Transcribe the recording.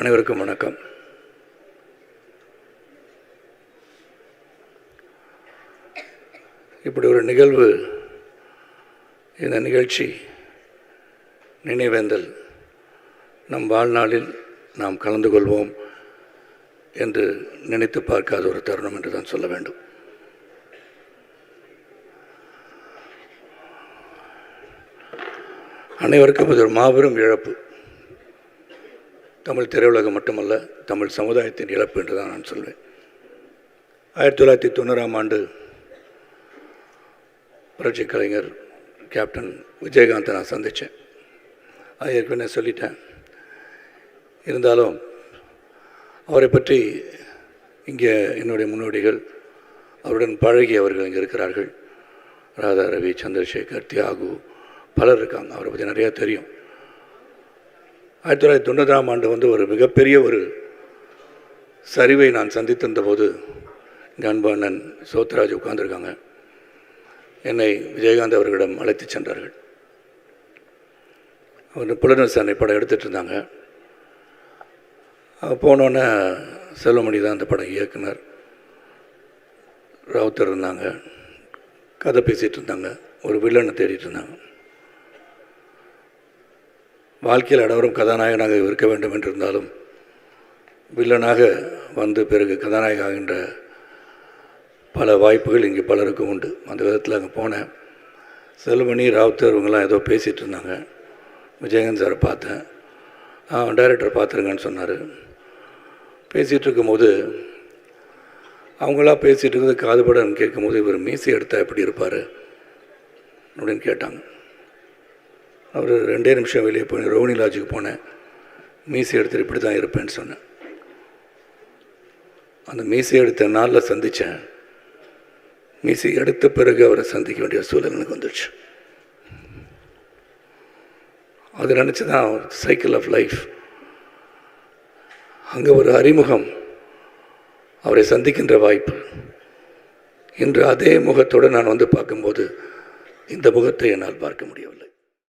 அனைவருக்கும் வணக்கம். இப்படி ஒரு நிகழ்வு இந்த நிகழ்ச்சி நினைவேந்தல் நம் வாழ்நாளில் நாம் கலந்து கொள்வோம் என்று நினைத்து பார்க்காத ஒரு தருணம் என்று தான் சொல்ல வேண்டும். அனைவருக்கும் இது ஒரு மாபெரும் இழப்பு. தமிழ் திரையுலகம் மட்டுமல்ல தமிழ் சமுதாயத்தின் இழப்பு என்று தான் நான் சொல்வேன். ஆயிரத்தி தொள்ளாயிரத்தி தொண்ணூறாம் ஆண்டு புரட்சி கலைஞர் கேப்டன் விஜயகாந்தை நான் சந்தித்தேன். அது ஏற்கனவே சொல்லிட்டேன். இருந்தாலும் அவரை பற்றி இங்கே என்னுடைய முன்னோடிகள் அவருடன் பழகியவர்கள் இங்கே இருக்கிறார்கள். ராதா ரவி சந்திரசேகர் தியாகு பலர் இருக்காங்க. அவரை பற்றி நிறையா தெரியும். ஆயிரத்தி தொள்ளாயிரத்தி தொண்ணூறாம் ஆண்டு வந்து ஒரு மிகப்பெரிய ஒரு சரிவை நான் சந்தித்திருந்த போது அன்பானன் சோத்ராஜ் உட்கார்ந்துருக்காங்க. என்னை விஜயகாந்த் அவர்களிடம் அழைத்து சென்றார்கள். அவர் புலனரசனை படம் எடுத்துகிட்டு இருந்தாங்க. போனோன்னே செல்வமணி தான் அந்த படம் இயக்குனர். ராவுத்தர் இருந்தாங்க. கதை பேசிகிட்டு இருந்தாங்க. ஒரு வில்லனை தேடிட்டு இருந்தாங்க. வாழ்க்கையில் அனைவரும் கதாநாயகனாக இருக்க வேண்டும் என்றிருந்தாலும் வில்லனாக வந்து பிறகு கதாநாயக ஆகின்ற பல வாய்ப்புகள் இங்கே பலருக்கும் உண்டு. அந்த விதத்தில் அங்கே போனேன். செல்வமணி ராவுத்தர் இவங்கெல்லாம் ஏதோ பேசிகிட்டு இருந்தாங்க. விஜயகாந்த் சாரை பார்த்தேன். டைரக்டர் பார்த்துருங்கன்னு சொன்னார். பேசிகிட்டு இருக்கும்போது அவங்களா பேசிகிட்டு இருக்கிறது காதுபடன்னு கேட்கும்போது இவர் மீசி எடுத்தால் எப்படி இருப்பார் அப்படின்னு கேட்டாங்க. அவர் ரெண்டே நிமிஷம் வெளியே போய் ரோஹிணி லாட்ஜுக்கு போனேன். மீசை எடுத்துட்டு இப்படி தான் இருப்பேன்னு சொன்னேன். அந்த மீசை எடுத்த நாளில் சந்தித்தேன் மீசை எடுத்த பிறகு அவரை சந்திக்க வேண்டிய சூழல் எனக்கு வந்துடுச்சு அது நினச்சி தான் சைக்கிள் ஆஃப் லைஃப் அங்கே ஒரு அறிமுகம் அவரை சந்திக்கின்ற வாய்ப்பு. இன்று அதே முகத்தோடு நான் வந்து பார்க்கும்போது இந்த முகத்தை என்னால் பார்க்க முடியவில்லை.